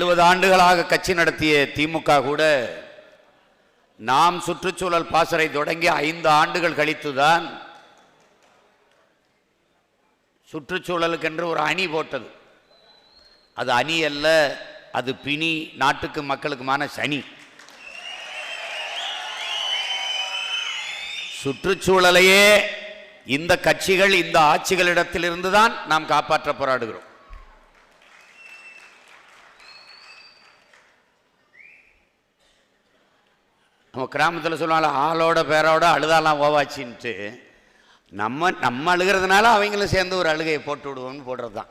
எழுபது ஆண்டுகளாக கட்சி நடத்திய திமுக கூட நாம் சுற்றுச்சூழல் பாசறை தொடங்கி ஐந்து ஆண்டுகள் கழித்துதான் சுற்றுச்சூழலுக்கென்று ஒரு அணி போட்டது. அது அணி அல்ல அது பிணி நாட்டுக்கு மக்களுக்குமான சனி. சுற்றுச்சூழலையே இந்த கட்சிகள் இந்த ஆட்சிகளிடத்திலிருந்து தான் நாம் காப்பாற்ற போராடுகிறோம். நம்ம கிராமத்தில் சொல்லுவாங்க ஆளோட பேரோட அழுதாலாம் ஓவாச்சின்ட்டு நம்ம நம்ம அழுகிறதுனால அவங்களும் சேர்ந்து ஒரு அழுகையை போட்டு விடுவோம்னு போடுறது தான்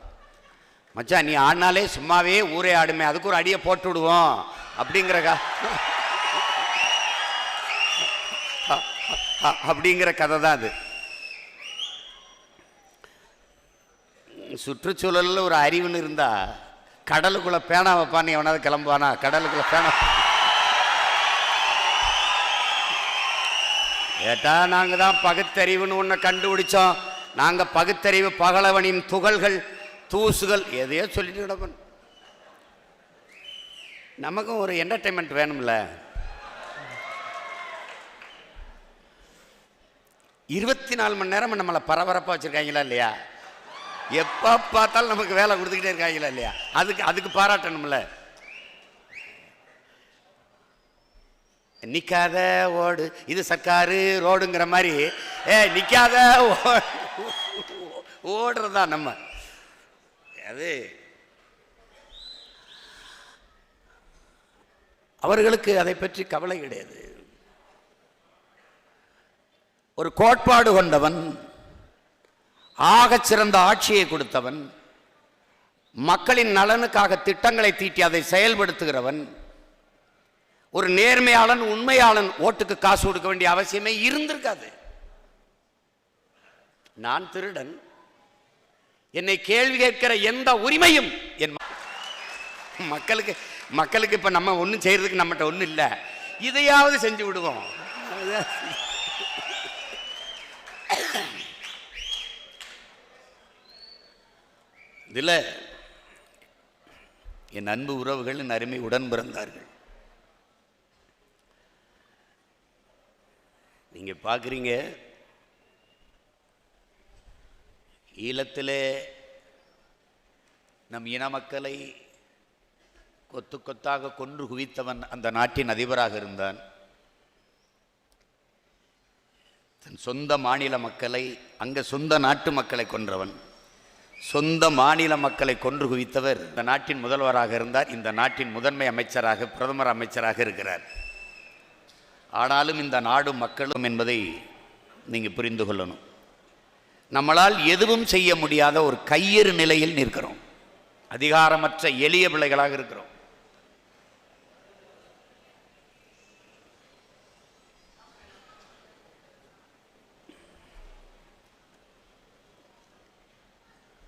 மச்சான் நீ ஆடினாலே சும்மாவே ஊரே ஆடுமே அதுக்கு ஒரு அடியை போட்டு விடுவோம் அப்படிங்கிறக்கா அப்படிங்கிற கதை தான் அது. சுற்றுச்சூழலில் ஒரு அறிவுன்னு இருந்தால் கடலுக்குள்ளே பேனா வைப்பான்னு எவனாவது கிளம்புவானா? கடலுக்குள்ளே பேனா ஏட்டா நாங்கள் தான் பகுத்தறிவுன்னு ஒன்று கண்டுபிடிச்சோம். நாங்கள் பகுத்தறிவு பகலவனின் துகள்கள் தூசுகள் எதையோ சொல்லிட்டு கிடப்பன் நமக்கும் ஒரு என்டர்டைன்மெண்ட் வேணும்ல. இருபத்தி நாலு மணி நேரம் நம்மளை பரபரப்பாக வச்சுருக்காங்களா இல்லையா? எப்போ பார்த்தாலும் நமக்கு வேலை கொடுத்துக்கிட்டே இருக்காங்களா இல்லையா? அதுக்கு அதுக்கு பாராட்டணும்ல. நிற்காத ஓடு. இது சர்க்காரு ரோடுங்கிற மாதிரி. ஏ நிற்காத ஓடுறதா நம்ம. அது அவர்களுக்கு அதை பற்றி கவலை கிடையாது. ஒரு கோட்பாடு கொண்டவன் ஆகச் சிறந்த ஆட்சியை கொடுத்தவன் மக்களின் நலனுக்காக திட்டங்களை தீட்டி அதை செயல்படுத்துகிறவன் ஒரு நேர்மையாளன் உண்மையாளன் ஓட்டுக்கு காசு கொடுக்க வேண்டிய அவசியமே இருந்திருக்காது. நான் திருடன். என்னை கேள்வி கேட்கிற எந்த உரிமையும் என் மக்களுக்கு மக்களுக்கு இப்ப நம்ம ஒன்றும் செய்யறதுக்கு நம்மகிட்ட ஒன்றும் இல்லை. இதையாவது செஞ்சு விடுவோம். இதில் என் அன்பு உறவுகள் என் அருமை உடன் பிறந்தார்கள். நீங்கள் பார்க்குறீங்க ஈழத்திலே நம் இன மக்களை கொத்து கொத்தாக கொன்று குவித்தவன் அந்த நாட்டின் அதிபராக இருந்தான். தன் சொந்த மாநில மக்களை அங்கே சொந்த நாட்டு மக்களை கொன்றவன். சொந்த மாநில மக்களை கொன்று குவித்தவர் இந்த நாட்டின் முதல்வராக இருந்தார். இந்த நாட்டின் முதன்மை அமைச்சராக பிரதமர் அமைச்சராக இருக்கிறார். ஆனாலும் இந்த நாடும் மக்களும் என்பதை நீங்கள் புரிந்து கொள்ளணும். நம்மளால் எதுவும் செய்ய முடியாத ஒரு கையறு நிலையில் நிற்கிறோம். அதிகாரமற்ற எளிய பிள்ளைகளாக இருக்கிறோம்.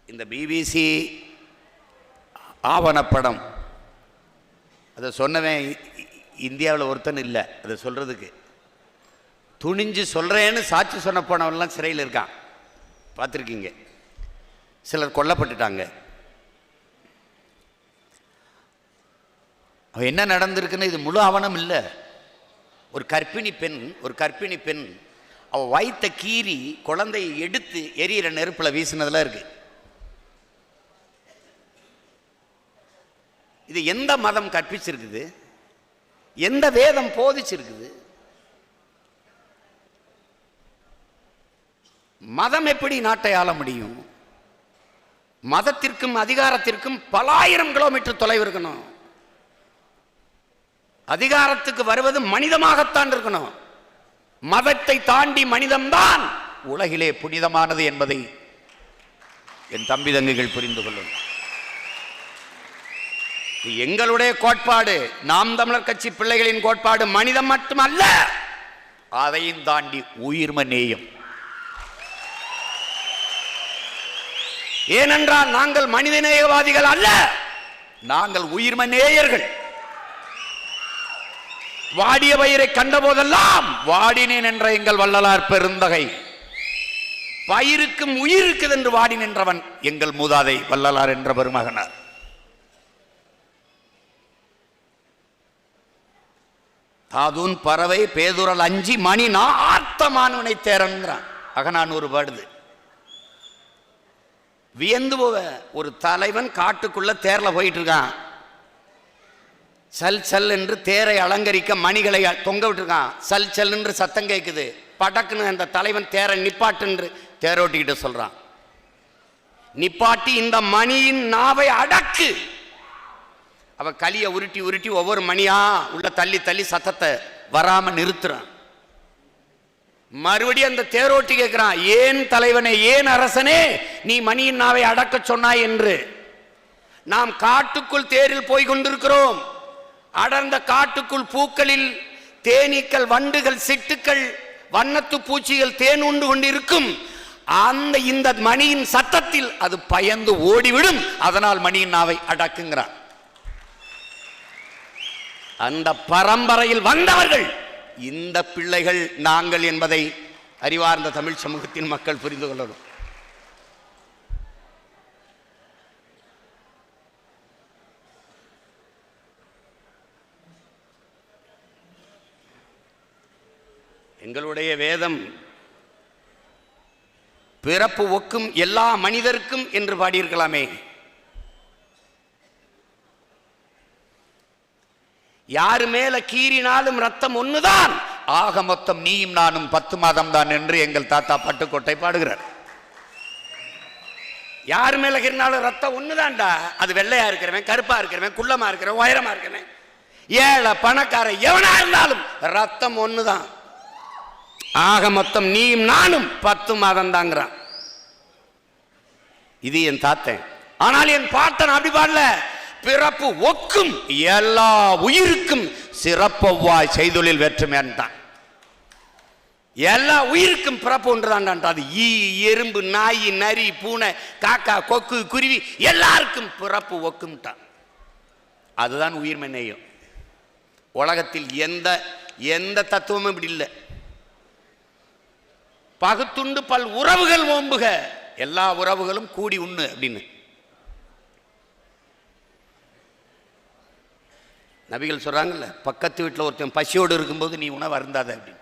இந்த பிபிசி ஆவணப்படம் அதை சொன்னவன் இந்தியாவில் ஒருத்தன் இல்லை அதை சொல்கிறதுக்கு துணிஞ்சு சொல்கிறேன்னு சாட்சி சொன்ன போனவன்லாம் சிறையில் இருக்கான். பார்த்துருக்கீங்க. சிலர் கொல்லப்பட்டுட்டாங்க. அவன் என்ன நடந்திருக்குன்னு இது முழு ஆவணம் இல்லை. ஒரு கர்ப்பிணி பெண் ஒரு கர்ப்பிணி பெண் அவள் வயித்தை கீறி குழந்தையை எடுத்து எரியிற நெருப்பில் வீசினதெல்லாம் இருக்கு. இது எந்த மதம் கற்பிச்சிருக்குது? எந்த வேதம் போதிச்சிருக்குது? மதம் எப்படி நாட்டை ஆள முடியும்? மதத்திற்கும் அதிகாரத்திற்கும் பல ஆயிரம் கிலோமீட்டர் தொலைவு இருக்கணும். அதிகாரத்துக்கு வருவது மனிதமாகத்தான் இருக்கணும். மதத்தை தாண்டி மனிதம்தான் உலகிலே புனிதமானது என்பதை என் தம்பி தங்கைகள் புரிந்து கொள்ளும் எங்களுடைய கோட்பாடு. நாம் தமிழர் கட்சி பிள்ளைகளின் கோட்பாடு மனிதம் மட்டுமல்ல. அதையும் தாண்டி உயிர்ம நேயம் ஏனென்றால் நாங்கள் மனித நேயவாதிகள் அல்ல. நாங்கள் உயிர்ம நேயர்கள் வாடிய பயிரை கண்டபோதெல்லாம் வாடினேன் என்ற எங்கள் வள்ளலார் பெருந்தகை. பயிருக்கும் உயிருக்குது என்று வாடி நின்றவன் எங்கள் மூதாதை வள்ளலார் என்ற பெருமகனார். தாதுன் பறவை பேதுரல் அஞ்சு மணி நான் ஆர்த்தமானவனை தேரன்கிறான் அகநானூறு பாடுது. வியந்து போவ ஒரு தலைவன் காட்டுக்குள்ள தேரில் போயிட்டு இருக்கான் சல் சல் என்று தேரை அலங்கரிக்க மணிகளை தொங்க விட்டுருக்கான் சல் சல் என்று சத்தம் கேட்குது படக்குன்னு அந்த தலைவன் தேரை நிப்பாட்டு என்று தேரோட்டிக்கிட்ட சொல்றான். நிப்பாட்டி இந்த மணியின் நாவை அடக்கு. அவள் களியை உருட்டி உருட்டி ஒவ்வொரு மணியாக உள்ள தள்ளி தள்ளி சத்தத்தை வராமல் நிறுத்துறான். மறுபடியும் அந்த தேரோட்டி கேட்கிறான் ஏன் தலைவனே ஏன் அரசனே நீ மணியின் நாவை அடக்க சொன்னாய் என்று? நாம் காட்டுக்குள் தேரில் போய் கொண்டிருக்கிறோம். அடர்ந்த காட்டுக்குள் பூக்களில் தேனீக்கள் வண்டுகள் சிட்டுக்கள் வண்ணத்து பூச்சிகள் தேன் உண்டு கொண்டிருக்கும். அந்த இந்த மணியின் சத்தத்தில் அது பயந்து ஓடிவிடும். அதனால் மணியின் நாவை அடக்குங்கிறான். அந்த பரம்பரையில் வந்தவர்கள். இந்த பிள்ளைகள் நாங்கள் என்பதை அறிவார்ந்த தமிழ் சமூகத்தின் மக்கள் புரிந்து கொள்ளணும். எங்களுடைய வேதம் பிறப்பு ஒக்கும் எல்லா மனிதருக்கும் என்று பாடியிருக்கலாமே. யாரு மேல கீறினாலும் ரத்தம் ஒண்ணுதான். ஆக மொத்தம் நீயும் நானும் பத்து மாதம் தான் என்று எங்கள் தாத்தா பட்டுக்கோட்டை பாடுகிறார். யார் மேல கீறினாலும் ரத்தம் ஒண்ணுதான்டா. அது வெள்ளையா இருக்கிறவன் கருப்பா இருக்கிறவன் குள்ளமா இருக்கிறவன் உயரமா இருக்கிறவன். ஏழை பணக்கார எவனா இருந்தாலும் ரத்தம் ஒண்ணுதான். ஆக மொத்தம் நீயும் நானும் பத்து மாதம் தாங்கிறான். இது என் தாத்தன். ஆனால் என் பாட்டன் அப்படி பாடல. பிறப்பு ஒக்கும் எல்லா உயிருக்கும் சிறப்பவ்வாய் செய்தொழில் வேற்றுமையான்ட்டான் எல்லா உயிருக்கும் பிறப்பு ஒன்றுதான்டான் அது ஈ எறும்பு நாய் நரி பூனை காக்கா கொக்கு குருவி எல்லாருக்கும் பிறப்பு ஒக்கும்ட்டான் அதுதான் உயிர்மை நேயம் உலகத்தில் எந்த எந்த தத்துவமும் இப்படி இல்லை. பகுத்துண்டு பல் உறவுகள் ஓம்புக எல்லா உறவுகளும் கூடி உண்ணு அப்படின்னு. நபிகள் சொல்றாங்கல்ல பக்கத்து வீட்டில் ஒருத்தன் பசியோடு இருக்கும்போது நீ உணவு அருந்தாத அப்படின்னு.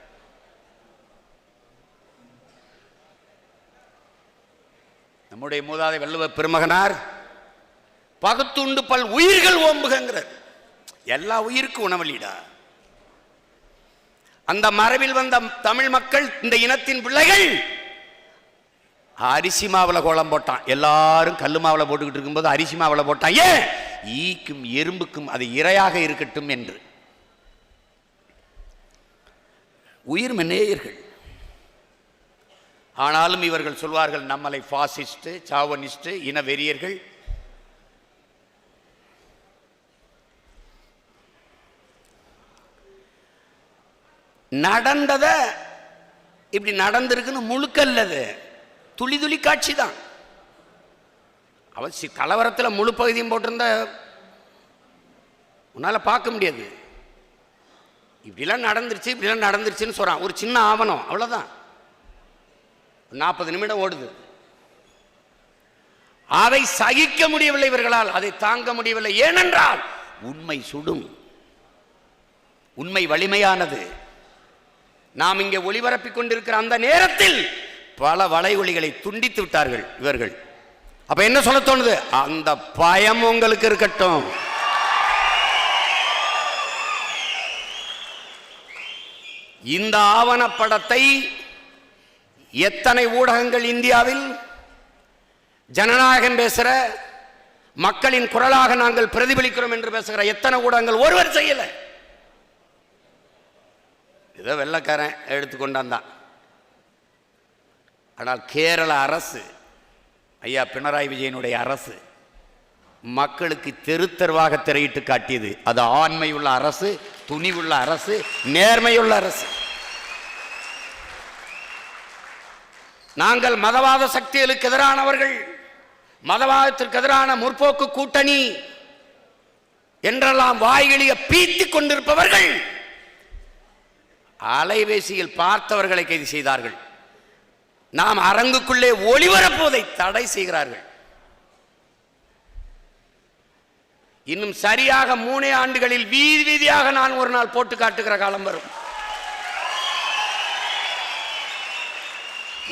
நம்முடைய மூதாதை வள்ளுவ பெருமகனார் பகுத்துண்டு பல் உயிர்கள் ஓம்புகங்கிறார். எல்லா உயிருக்கும் உணவளிடா. அந்த மரபில் வந்த தமிழ் மக்கள் இந்த இனத்தின் பிள்ளைகள் அரிசி மாவில் கோலம் போட்டான். எல்லாரும் கல்லு மாவில் போட்டுக்கிட்டு இருக்கும்போது அரிசி மாவில் போட்டான். ஏன்? ஈக்கும் எறும்புக்கும் அது இரையாக இருக்கட்டும் என்று. உயிர் நேயர்கள் ஆனாலும் இவர்கள் சொல்வார்கள் நம்மளை பாசிஸ்ட் சாவனிஸ்ட் இன வெறியர்கள் நடந்தத இப்படி நடந்திருக்குன்னு முழுக்கல்லது. துளி துளி காட்சி தான். அவசி கலவரத்தில் முழு பகுதியும் போட்டிருந்தா உன்னால் பார்க்க முடியாது. இப்படிலாம் நடந்துருச்சு இப்படிலாம் நடந்துருச்சுன்னு சொல்கிறான் ஒரு சின்ன ஆவணம் அவ்வளோதான் நாற்பது நிமிடம் ஓடுது. அதை சகிக்க முடியவில்லை இவர்களால் அதை தாங்க முடியவில்லை. ஏனென்றால் உண்மை சுடும். உண்மை வலிமையானது. நாம் இங்கே ஒளிபரப்பிக் கொண்டிருக்கிற அந்த நேரத்தில் பல வளைவொலிகளை துண்டித்து விட்டார்கள் இவர்கள். அப்ப என்ன சொல்ல தோணுது? அந்த பயம் உங்களுக்கு இருக்கட்டும். இந்த ஆவணப்படத்தை எத்தனை ஊடகங்கள் இந்தியாவில் ஜனநாயகம் பேசுகிற மக்களின் குரலாக நாங்கள் பிரதிபலிக்கிறோம் என்று பேசுகிற எத்தனை ஊடகங்கள் ஒருவர் செய்யலை. ஏதோ வெள்ளக்காரன் எடுத்துக்கொண்டான் ஆனால் கேரள அரசு ஐயா பினராயி விஜயனுடைய அரசு மக்களுக்கு தெருத்தெருவாக திரையிட்டு காட்டியது. அது ஆண்மையுள்ள அரசு துணிவுள்ள அரசு நேர்மையுள்ள அரசு. நாங்கள் மதவாத சக்திகளுக்கு எதிரானவர்கள் மதவாதத்திற்கு எதிரான முற்போக்கு கூட்டணி என்றெல்லாம் வாய்களிய பீத்திக் கொண்டிருப்பவர்கள் அலைபேசியில் பார்த்தவர்களை கைது செய்தார்கள். நாம் அரங்குக்குள்ளே ஒளிபரப்புவதை தடை செய்கிறார்கள். இன்னும் சரியாக மூணே ஆண்டுகளில் வீதி வீதியாக நான் ஒரு நாள் போட்டு காட்டுகிற காலம் வரும்.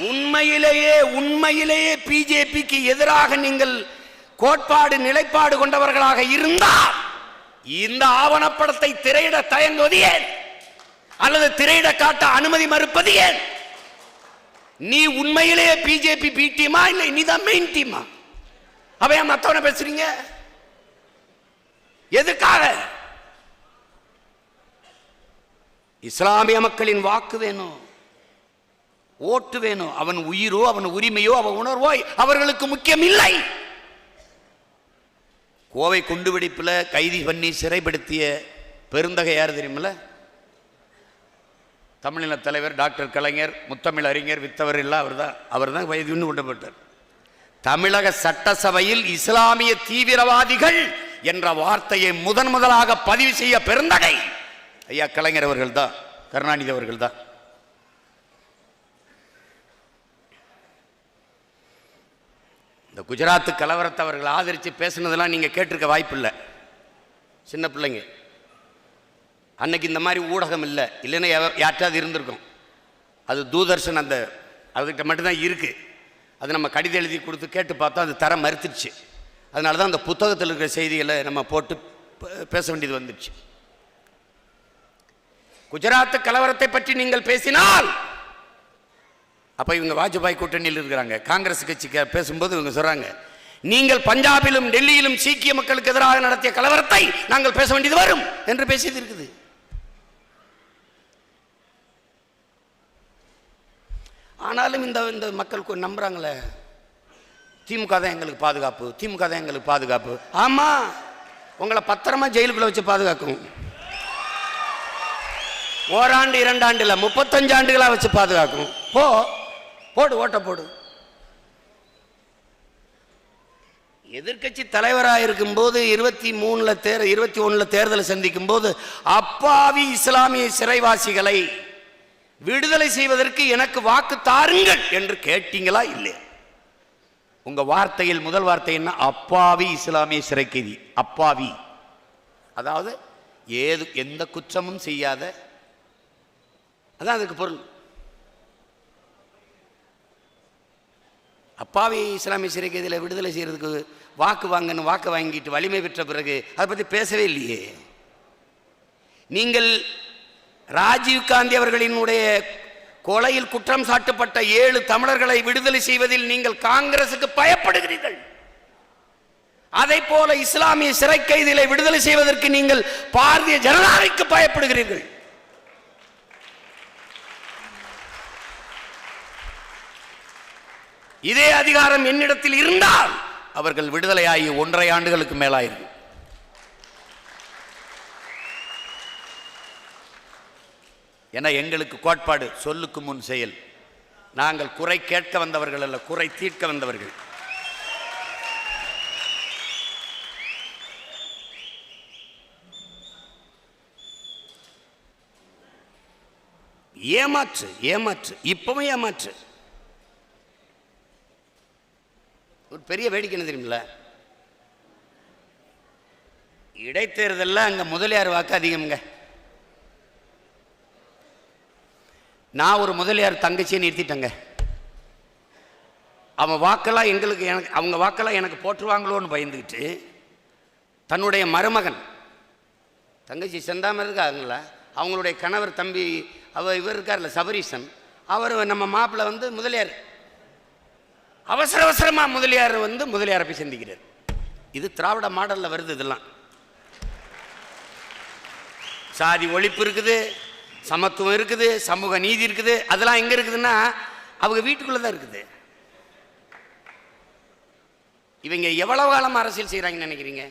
உண்மையிலேயே உண்மையிலேயே பிஜேபிக்கு எதிராக நீங்கள் கோட்பாடு நிலைப்பாடு கொண்டவர்களாக இருந்தால் இந்த ஆவணப்படத்தை திரையிட தயங்குவது ஏன்? அல்லது திரையிட காட்ட அனுமதி மறுப்பது ஏன்? நீ உண்மையிலேயே பிஜேபி பி டீமா இல்லை நீ தான் மெயின் டீமா அவையா மத்தவன பேசுறீங்க? எதுக்காக? இஸ்லாமிய மக்களின் வாக்கு வேணும் ஓட்டு வேணும் அவன் உயிரோ அவன் உரிமையோ அவன் உணர்வோ அவர்களுக்கு முக்கியம் இல்லை கோவை குண்டுவெடிப்பில் கைதி பண்ணி சிறைப்படுத்திய பெருந்தகை யார் தெரியுமில்ல? தமிழின தலைவர் டாக்டர் கலைஞர் முத்தமிழ் அறிஞர் வித்தவர் எல்லாம் அவர் தான் அவர் தான் வயது கொண்டப்பட்டார் தமிழக சட்டசபையில் இஸ்லாமிய தீவிரவாதிகள் என்ற வார்த்தையை முதன் முதலாக பதிவு செய்ய பெருந்தகை. ஐயா கலைஞர் அவர்கள் தான் கருணாநிதி அவர்கள் தான் இந்த குஜராத் கலவரத்தை அவர்கள் ஆதரித்து பேசுனதெல்லாம் நீங்கள் கேட்டிருக்க வாய்ப்பில்லை. சின்ன பிள்ளைங்க. அன்னைக்கு இந்த மாதிரி ஊடகம் இல்லை. இல்லைன்னா எவ- யார்ட்டாவது இருந்திருக்கும். அது தூதர்ஷன் அந்த அதுக்கிட்ட மட்டும்தான் இருக்குது அது நம்ம கடிதம் எழுதி கொடுத்து கேட்டு பார்த்தா அது தர மறுத்துடுச்சு. அதனால தான் அந்த புத்தகத்தில் இருக்கிற செய்திகளை நம்ம போட்டு பே- பேச வேண்டியது வந்துடுச்சு. குஜராத் கலவரத்தை பற்றி நீங்கள் பேசினால் அப்போ இவங்க வாஜ்பாய் கூட்டணியில் இருக்கிறாங்க. காங்கிரஸ் கட்சிக்கு பேசும்போது இவங்க சொல்கிறாங்க நீங்கள் பஞ்சாபிலும் டெல்லியிலும் சீக்கிய மக்களுக்கு எதிராக நடத்திய கலவரத்தை நாங்கள் பேச வேண்டியது வரும் என்று பேசியது இருக்குது. ஆனாலும் இந்த இந்த மக்கள் நம்புகிறாங்களே திமுக தான் எங்களுக்கு பாதுகாப்பு திமுக தான் எங்களுக்கு பாதுகாப்பு. ஆமாம் உங்களை பத்திரமா ஜெயிலுக்குள்ள வச்சு பாதுகாக்கும். ஓராண்டு இரண்டாண்டில் முப்பத்தஞ்சு ஆண்டுகளாக வச்சு பாதுகாக்கும். போ போடு ஓட்ட போடு. எதிர்க்கட்சி தலைவராக இருக்கும்போது இருபத்தி மூணில் தேர் இருபத்தி ஒன்றில் தேர்தலை சந்திக்கும் போது அப்பாவி இஸ்லாமிய சிறைவாசிகளை விடுதலை செய்வதற்கு எனக்கு வாக்கு தாருங்கள் என்று கேட்டீங்களா இல்லையா? உங்க வார்த்தையில் முதல் வார்த்தை என்ன? அப்பாவி இஸ்லாமிய சிறை கைதி அப்பாவி. அதாவது ஏது எந்த குற்றமும் செய்யாத. அதான் அதுக்கு பொருள். அப்பாவி இஸ்லாமிய சிறை கைதியில் விடுதலை செய்யறதுக்கு வாக்கு வாங்கன்னு வாக்கு வாங்கிட்டு வலிமை பெற்ற பிறகு அதை பற்றி பேசவே இல்லையே. நீங்கள் ராஜீவ் காந்தி அவர்களினுடைய கொலையில் குற்றம் சாட்டப்பட்ட ஏழு தமிழர்களை விடுதலை செய்வதில் நீங்கள் காங்கிரசுக்கு பயப்படுகிறீர்கள். அதை போல இஸ்லாமிய சிறை கைதிகளை விடுதலை செய்வதற்கு நீங்கள் பாரதிய ஜனதாவுக்கு பயப்படுகிறீர்கள். இதே அதிகாரம் என்னிடத்தில் இருந்தால் அவர்கள் விடுதலையாகி ஒன்றரை ஆண்டுகளுக்கு மேலாயிருக்கும். என எங்களுக்கு கோட்பாடு சொல்லுக்கு முன் செயல். நாங்கள் குறை கேட்க வந்தவர்கள் அல்ல குறை தீர்க்க வந்தவர்கள். ஏமாற்று ஏமாற்று இப்பவும் ஏமாற்று. ஒரு பெரிய வேடிக்கை என்ன தெரியுமில்ல? இடைத்தேர்தலில் அங்கே முதலியார் வாக்கு அதிகம்ங்க. நான் ஒரு முதலியார் தங்கச்சியை நிறுத்திட்டேங்க. அவன் வாக்கெல்லாம் எங்களுக்கு எனக்கு அவங்க வாக்கெல்லாம் எனக்கு போட்டுருவாங்களோன்னு பயந்துக்கிட்டு தன்னுடைய மருமகன் தங்கச்சி செந்தாமல் இருக்காங்களா அவங்களுடைய கணவர் தம்பி அவ இவர் இருக்கார்ல சபரீசன் அவர் நம்ம மாப்பிள்ளை வந்து முதலியார். அவசர அவசரமாக முதலியார் வந்து முதலியாரை போய் சந்திக்கிறார். இது திராவிட மாடலில் வருது இதெல்லாம். சாதி ஒழிப்பு இருக்குது சமத்துவம் இருக்குது சமூக நீதி இருக்குது அதெல்லாம் எங்கே இருக்குதுன்னா அவங்க வீட்டுக்குள்ளே தான் இருக்குது. இவங்க எவ்வளவு காலம் அரசியல் செய்கிறாங்கன்னு நினைக்கிறீங்க?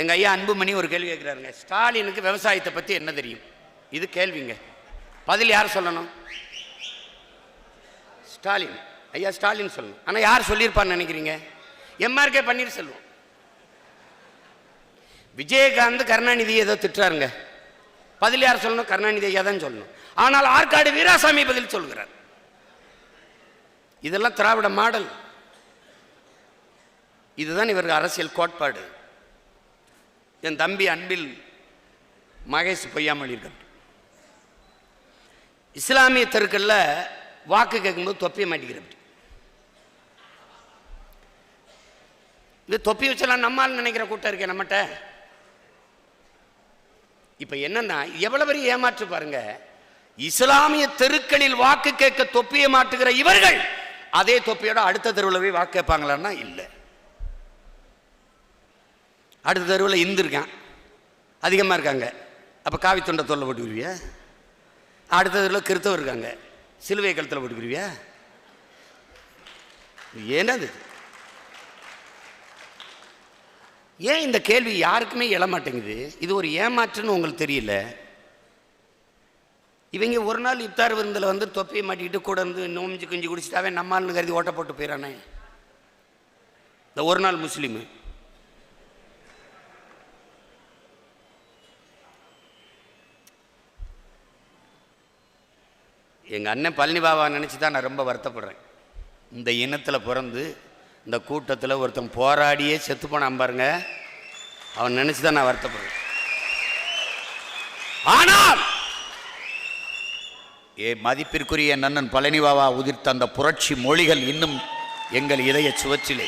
எங்கள் ஐயா அன்புமணி ஒரு கேள்வி கேட்குறாருங்க ஸ்டாலினுக்கு விவசாயத்தை பற்றி என்ன தெரியும்? இது கேள்விங்க. பதில் யார் சொல்லணும்? ஸ்டாலின். ஐயா ஸ்டாலின் சொல்லணும். ஆனால் யார் சொல்லியிருப்பான்னு நினைக்கிறீங்க? எம்ஆர்கே பன்னீர்செல்வம். விஜயகாந்த் கருணாநிதி ஏதோ திட்டுறாருங்க. பதில் யார் சொல்லணும்? கருணாநிதி ஐயா தான் சொல்லணும். ஆனால் ஆற்காடு வீராசாமி பதில் சொல்கிறார். இதெல்லாம் திராவிட மாடல். இதுதான் இவர்கள் அரசியல் கோட்பாடு. என் தம்பி அன்பில் மகேஷ் பொய்யாமல் இருக்கான் இஸ்லாமிய தெருக்களில் வாக்கு கேட்கும்போது தொப்பிய மாட்டேங்கிறப்ப இது தொப்பி வச்சலாம் நம்மால் நினைக்கிற கூட்டம் இருக்கே நம்மகிட்ட. இப்போ என்னன்னா எவ்வளவு பெரிய ஏமாற்று பாருங்க. இஸ்லாமிய தெருக்களில் வாக்கு கேட்க தொப்பியை மாட்டுகிற இவர்கள் அதே தொப்பியோட அடுத்த தெருவில் போய் வாக்கு கேட்பாங்களான்னா இல்லை. அடுத்த தெருவில் இந்து இருக்கான். அதிகமாக இருக்காங்க. அப்போ காவி தொண்டை தொல்லை போட்டுக்குருவியா? அடுத்த தெருவில் கிறித்தவர் இருக்காங்க. சிலுவை கழுத்தில் போட்டுக்கிருவியா? என்னது ஏன் இந்த கேள்வி யாருக்குமே எழமாட்டேங்குது? இது ஒரு ஏமாற்றுன்னு உங்களுக்கு தெரியல? இவங்க ஒரு நாள் இப்தார் விருந்தில் வந்து தொப்பியை மாட்டிக்கிட்டு கூட இருந்து நோமிஞ்சு குஞ்சு குடிச்சிட்டாவே நம்மால்னு கருதி ஓட்ட போட்டு போயிடறானே இந்த ஒரு நாள் முஸ்லீமு. எங்கள் அண்ணன் பழனி பாபா நினச்சி தான் நான் ரொம்ப வருத்தப்படுறேன். இந்த இனத்தில் பிறந்து இந்த கூட்டத்தில் ஒருத்தன் போராடியே செத்து போனான் பாருங்க. அவன் நினச்சி தான் நான் வருத்தப்படுறேன். ஆனால் ஏ மதிப்பிற்குரிய நன்னன் பழனி பாபா உதிர்த்த அந்த புரட்சி மொழிகள் இன்னும் எங்கள் இதய சுவற்றிலே.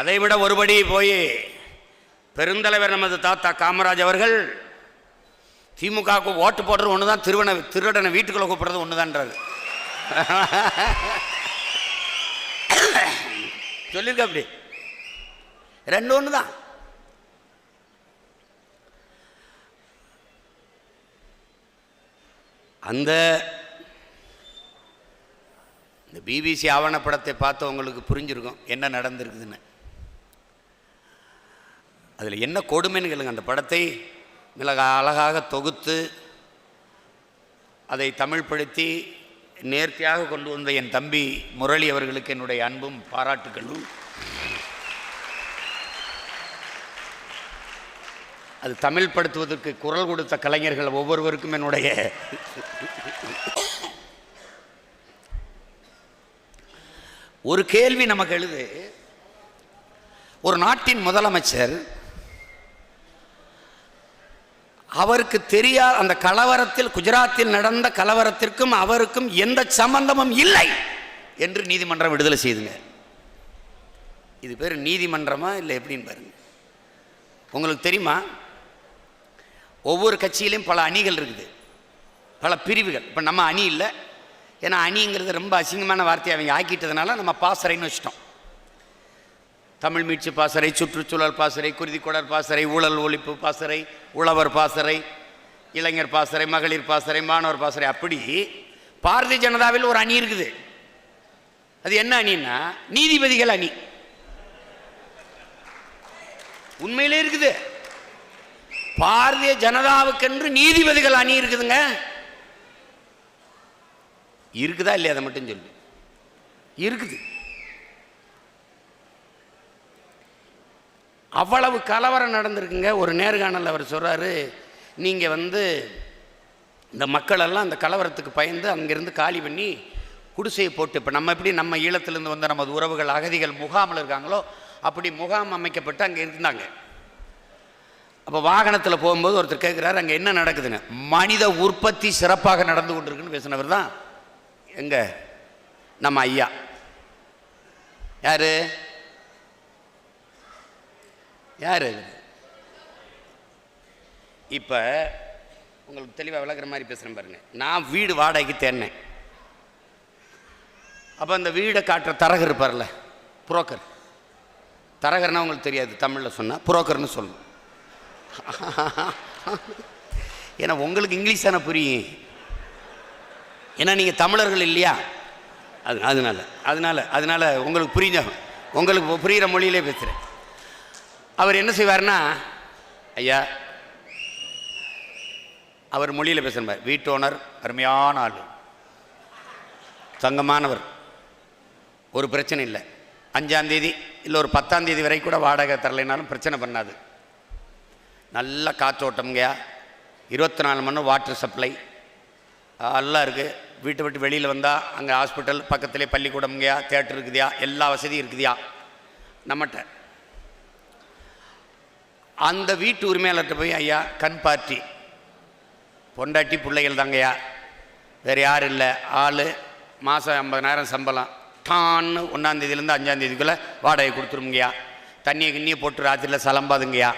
அதைவிட ஒருபடி போய் பெருந்தலைவர் நமது தாத்தா காமராஜ் அவர்கள் திமுகவுக்கு ஓட்டு போடுறது ஒன்று தான் திருவனை திருடனை வீட்டுக்குள்ளே கூப்பிடுறது ஒன்று தான்றாரு சொல்லியிருக்க அப்படி. ரெண்டு ஒன்று தான் அந்த இந்த பிபிசி ஆவணப்படத்தை பார்த்தவங்களுக்கு புரிஞ்சிருக்கும் என்ன நடந்திருக்குதுன்னு. அதில் என்ன கொடுமைன்னு கேளுங்க. அந்த படத்தை மிளக அழகாக தொகுத்து அதை தமிழ்படுத்தி நேர்த்தியாக கொண்டு வந்த என் தம்பி முரளி அவர்களுக்கு என்னுடைய அன்பும் பாராட்டுகளும். அது தமிழ் படுத்துவதற்கு குரல் கொடுத்த கலைஞர்கள் ஒவ்வொருவருக்கும் என்னுடைய ஒரு கேள்வி நமக்கு எழுது. ஒரு நாட்டின் முதலமைச்சர் அவருக்கு தெரியா அந்த கலவரத்தில் குஜராத்தில் நடந்த கலவரத்திற்கும் அவருக்கும் எந்த சம்பந்தமும் இல்லை என்று நீதிமன்றம் விடுதலை செய்துங்க. இது பேர் நீதிமன்றமா இல்லை எப்படின்னு பாருங்க. உங்களுக்கு தெரியுமா? ஒவ்வொரு கட்சியிலையும் பல அணிகள் இருக்குது. பல பிரிவுகள். இப்போ நம்ம அணி இல்லை. ஏன்னா அணிங்கிறது ரொம்ப அசிங்கமான வார்த்தையை அவங்க ஆக்கிட்டதுனால நம்ம பாசறைன்னு வச்சிட்டோம். தமிழ் மீட்சி பாசறை சுற்றுச்சூழல் பாசறை குருதிக்கொடர் பாசறை ஊழல் ஒழிப்பு பாசறை உழவர் பாசறை இளைஞர் பாசறை மகளிர் பாசறை மாணவர் பாசறை. அப்படி பாரதிய ஜனதாவில் ஒரு அணி இருக்குது. அது என்ன அணின்னா நீதிபதிகள் அணி. உண்மையிலே இருக்குது. பாரதிய ஜனதாவுக்கென்று நீதிபதிகள் அணி இருக்குதுங்க. இருக்குதா இல்லையா? அதை மட்டும் சொல்லு. இருக்குது. அவ்வளவு கலவரம் நடந்திருக்குங்க. ஒரு நேர்காணல் அவர் சொல்கிறாரு நீங்கள் வந்து இந்த மக்களெல்லாம் அந்த கலவரத்துக்கு பயந்து அங்கேருந்து காலி பண்ணி குடிசையை போட்டு இப்போ நம்ம எப்படி நம்ம ஈழத்துலேருந்து வந்த நமது உறவுகள் அகதிகள் முகாமில் இருக்காங்களோ அப்படி முகாம் அமைக்கப்பட்டு அங்கே இருந்தாங்க. அப்போ வாகனத்தில் போகும்போது ஒருத்தர் கேட்குறாரு அங்கே என்ன நடக்குதுன்னு? மனித உற்பத்தி சிறப்பாக நடந்து கொண்டிருக்குன்னு பேசினவர் தான் எங்க? நம்ம ஐயா. யாரு? யார் இப்போ உங்களுக்கு தெளிவாக விளக்குற மாதிரி பேசுகிறேன் பாருங்க. நான் வீடு வாடகைக்கு தேடினேன். அப்போ அந்த வீடை காட்டுற தரகர் இருப்பார்ல புரோக்கர். தரகர்னா உங்களுக்கு தெரியாது தமிழில் சொன்னால் புரோக்கர்னு சொல்லணும் ஏன்னா உங்களுக்கு இங்கிலீஷ் தானே புரியும். ஏன்னா நீங்கள் தமிழர்கள் இல்லையா? அது அதனால அதனால அதனால உங்களுக்கு புரிஞ்ச உங்களுக்கு புரிகிற மொழியிலே பேசுகிறேன் அவர் என்ன செய்வார்னா ஐயா அவர் மொழியில் பேசுகிறார் வீட்டு ஓனர் அருமையான ஆள். தங்கமானவர் ஒரு பிரச்சனை இல்லை. அஞ்சாந்தேதி இல்லை ஒரு பத்தாந்தேதி வரை கூட வாடகை தரலைனாலும் பிரச்சனை பண்ணாது. நல்ல காற்றோட்டம்ங்கயா இருபத்தி நாலு மணி வாட்டர் சப்ளை எல்லாம் இருக்குது வீட்டை விட்டு வெளியில் வந்தால் அங்கே ஹாஸ்பிட்டல் பக்கத்துலேயே பள்ளிக்கூடம்ங்கயா தேட்டர் இருக்குதியா. எல்லா வசதியும் இருக்குதியா. நம்மகிட்ட அந்த வீட்டு உரிமையாளர்கிட்ட போய் ஐயா கண் பார்ட்டி. பொண்டாட்டி பிள்ளைகள் தாங்கய்யா வேறு யாரும் இல்லை. ஆள் மாதம் ஐம்பதனாயிரம் சம்பளம். டான்னு ஒன்றாந்தேதியிலேருந்து அஞ்சாந்தேதிக்குள்ளே வாடகை கொடுத்துருங்கய்யா தண்ணியை கிண்ணியை போட்டு ராத்திரியில் சலம்பாதுங்கய்யா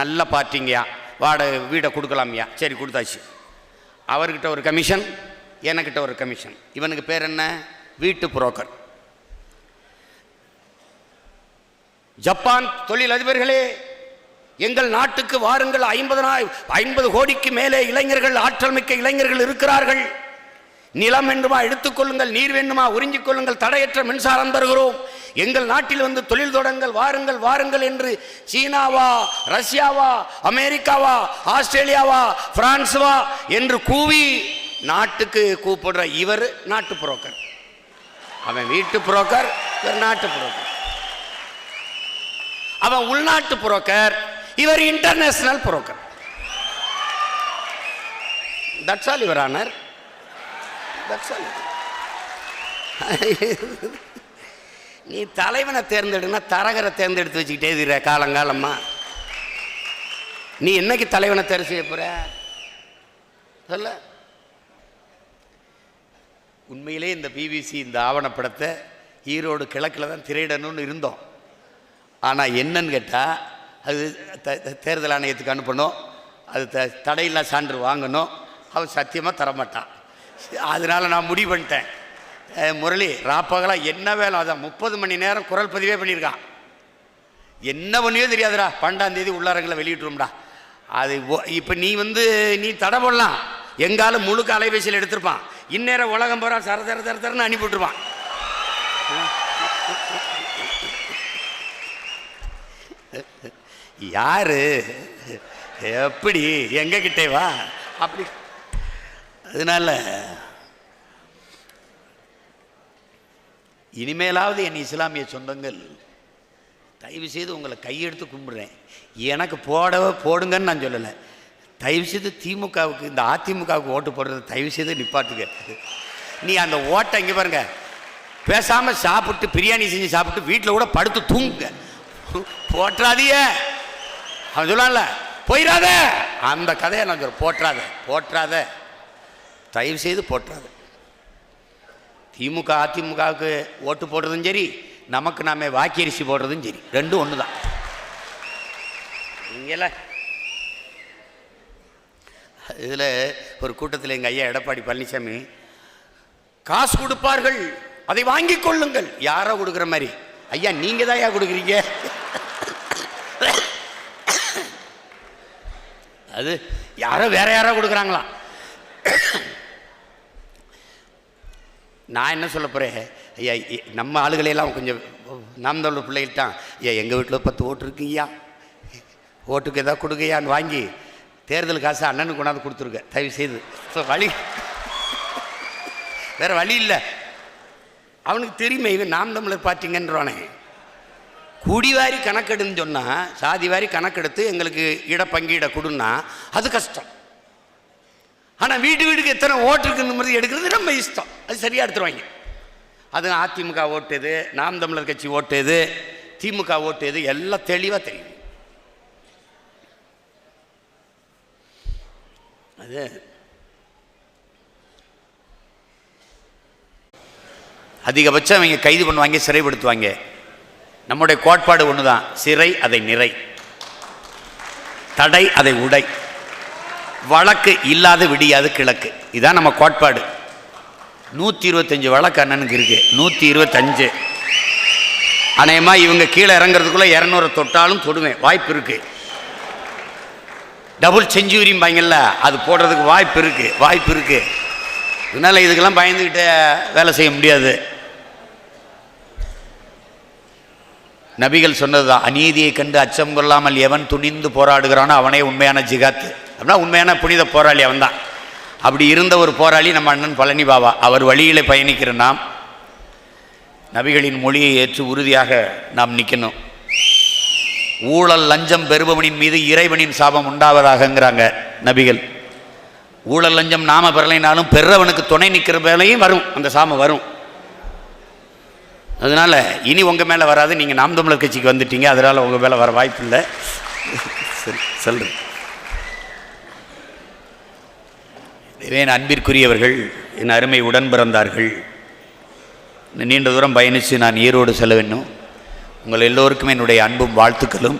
நல்ல பார்ட்டிங்கய்யா வாடகை வீடை கொடுக்கலாம்யா சரி கொடுத்தாச்சு. அவர்கிட்ட ஒரு கமிஷன் எனக்கிட்ட ஒரு கமிஷன். இவனுக்கு பேர் என்ன? வீட்டு புரோக்கர். ஜப்பான் தொழில் அதிபர்களே எங்கள் நாட்டுக்கு வாருங்கள். ஐம்பதனாய் ஐம்பது கோடிக்கு மேலே இளைஞர்கள் ஆற்றல் மிக்க இளைஞர்கள் இருக்கிறார்கள். நிலம் வேண்டுமா எடுத்துக்கொள்ளுங்கள் நீர் வேண்டுமா உறிஞ்சிக் கொள்ளுங்கள் தடையற்ற மின்சாரம் தருகிறோம். எங்கள் நாட்டில் வந்து தொழில் தொடங்கள் வாருங்கள் வாருங்கள் என்று சீனாவா ரஷ்யாவா அமெரிக்காவா ஆஸ்திரேலியாவா பிரான்ஸ்வா என்று கூவி நாட்டுக்கு கூப்பிடுற இவர் நாட்டு புரோக்கர். அவன் வீட்டு புரோக்கர் இவர் நாட்டு புரோக்கர். அவன் உள்நாட்டு புரோக்கர் இவர் international broker that's all your honour that's all நீ தலைவனை தேர்ந்தெடுனா தரகரை தேர்ந்தெடுத்து வச்சுக்கிட்டே இருக்கிற காலங்காலமாக நீ என்னைக்கு தலைவனை தேர்வு செய்ய போகிற சொல்ல. உண்மையிலே இந்த பிபிசி இந்த ஆவணப்படத்தை ஈரோடு கிழக்கில் தான் திரையிடணும்னு இருந்தோம். ஆனால் என்னன்னு கேட்டால் அது தேர்தல் ஆணையத்துக்கு அனுப்பணும். அது த தடையில்லா சான்று வாங்கணும். அவன் சத்தியமாக தரமாட்டான். அதனால் நான் முடிவு பண்ணிட்டேன். முரளி ராப்பகலாக என்ன வேலை? அதான் முப்பது மணி நேரம் குரல் பதிவே பண்ணியிருக்கான். என்ன பண்ணியோ தெரியாதுடா. பன்னெண்டாந்தேதி உள்ளாரங்களை வெளியிட்டுரும்டா அது இப்போ நீ வந்து நீ தடை போடலாம். எங்காலும் முழுக்க அலைபேசியில் எடுத்திருப்பான். இந்நேரம் உலகம் போகிறா சர தர தர தரன்னு அனுப்பி விட்டுருவான் யாரு? எப்படி? எங்க கிட்டே வா. அப்படி. அதனால இனிமேலாவது என் இஸ்லாமிய சொந்தங்கள் தயவு செய்து உங்களை கையெடுத்து கும்பிடுறேன். எனக்கு போடவே போடுங்கன்னு நான் சொல்லலை. தயவு செய்து திமுகவுக்கு இந்த அதிமுகவுக்கு ஓட்டு போடுறது தயவு செய்து நிப்பாட்டுங்க. நீ அந்த ஓட்டை இங்கே பாருங்க. பேசாமல் சாப்பிட்டு பிரியாணி செஞ்சு சாப்பிட்டு வீட்டில் கூட படுத்து தூங்குங்க. போட்டுறாதியே அவன் சொல்லான்ல போயிடாத. அந்த கதையை நான் சொல்ல போற்றாத போற்றாத. தயவு செய்து போற்றாத. திமுக அதிமுகவுக்கு ஓட்டு போடுறதும் சரி நமக்கு நாம வாக்கியரிசி போடுறதும் சரி ரெண்டும் ஒன்று தான் நீங்கள இதில் ஒரு கூட்டத்தில் எங்கள் ஐயா எடப்பாடி பழனிசாமி காசு கொடுப்பார்கள் அதை வாங்கி கொள்ளுங்கள். யாரோ கொடுக்குற மாதிரி. ஐயா நீங்கள் தான் ஐயா கொடுக்குறீங்க? அது யாரோ வேற யாரோ கொடுக்குறாங்களாம் நான் என்ன சொல்ல போகிறேன் ஐயா நம்ம ஆளுகளையெல்லாம் கொஞ்சம் நாம் தான் பிள்ளைகள் தான் ஐயா எங்கள் வீட்டில் பத்து ஓட்டு இருக்குங்கய்யா. ஓட்டுக்கு எதாவது கொடுக்கையான்னு வாங்கி தேர்தல் காசு அண்ணனுக்கு கொண்டாந்து கொடுத்துருக்க தயவு செய்து ஸோ வழி வேறு வழி இல்லை. அவனுக்கு தெரியுமே இவன் நாம் தமிழர் பார்ட்டிங்கன்றவானே. குடிவாரி கணக்கெடுன்னு சொன்னால் சாதி வாரி கணக்கெடுத்து எங்களுக்கு இடப்பங்கீட கொடுன்னா அது கஷ்டம். ஆனால் வீட்டு வீட்டுக்கு எத்தனை ஓட்டு இருக்குன்னு மாதிரி எடுக்கிறது நம்ம இஷ்டம். அது சரியாக எடுத்துருவாங்க. அது அதிமுக ஓட்டுது நாம் தமிழர் கட்சி ஓட்டுது திமுக ஓட்டுது எல்லாம் தெளிவாக தெரியும் அது அதிகபட்சம் அவங்க கைது பண்ணுவாங்க சிறைப்படுத்துவாங்க. நம்முடைய கோட்பாடு ஒன்று தான் சிறை அதை நிறை. தடை அதை உடை. வழக்கு இல்லாத விடியாது கிழக்கு. இதான் நம்ம கோட்பாடு. நூற்றி இருபத்தஞ்சு வழக்கு அண்ணனுக்கு இருக்குது நூற்றி இருபத்தஞ்சு அநேகமாக இவங்க கீழே இறங்குறதுக்குள்ளே இரநூறு தொட்டாலும் தொடுவேன். வாய்ப்பு இருக்குது டபுள் செஞ்சுரிம்பாங்கல்ல அது போடுறதுக்கு வாய்ப்பு இருக்குது வாய்ப்பு இருக்குது இதனால் இதுக்கெல்லாம் பயந்துக்கிட்டு வேலை செய்ய முடியாது. நபிகள் சொன்னது தான் அநீதியை கண்டு அச்சம் கொள்ளாமல் எவன் துணிந்து போராடுகிறானோ அவனே உண்மையான ஜிகாத்து அப்படின்னா உண்மையான புனித போராளி அவன்தான். அப்படி இருந்த ஒரு போராளி நம்ம அண்ணன் பழனி பாபா. அவர் வழியில் பயணிக்கிற நாம் நபிகளின் மொழியை ஏற்று உறுதியாக நாம் நிற்கணும் ஊழல் லஞ்சம் பெறுபவனின் மீது இறைவனின் சாபம் உண்டாவதாகங்கிறாங்க நபிகள். ஊழல் லஞ்சம் நாம பெறலைனாலும் பெறவனுக்கு துணை நிற்கிற வேலையும் வரும். அந்த சாமம் வரும். அதனால் இனி உங்கள் மேலே வராது. நீங்கள் நாம் தமிழர் கட்சிக்கு வந்துட்டீங்க. அதனால் உங்கள் மேலே வர வாய்ப்பு இல்லை. சரி சொல்கிறேன் என் அன்பிற்குரியவர்கள் என் அருமை உடன் பிறந்தார்கள். நீண்ட தூரம் பயணித்து நான் ஈரோடு செல்ல வேண்டும். உங்கள் எல்லோருக்கும் என்னுடைய அன்பும் வாழ்த்துக்களும்.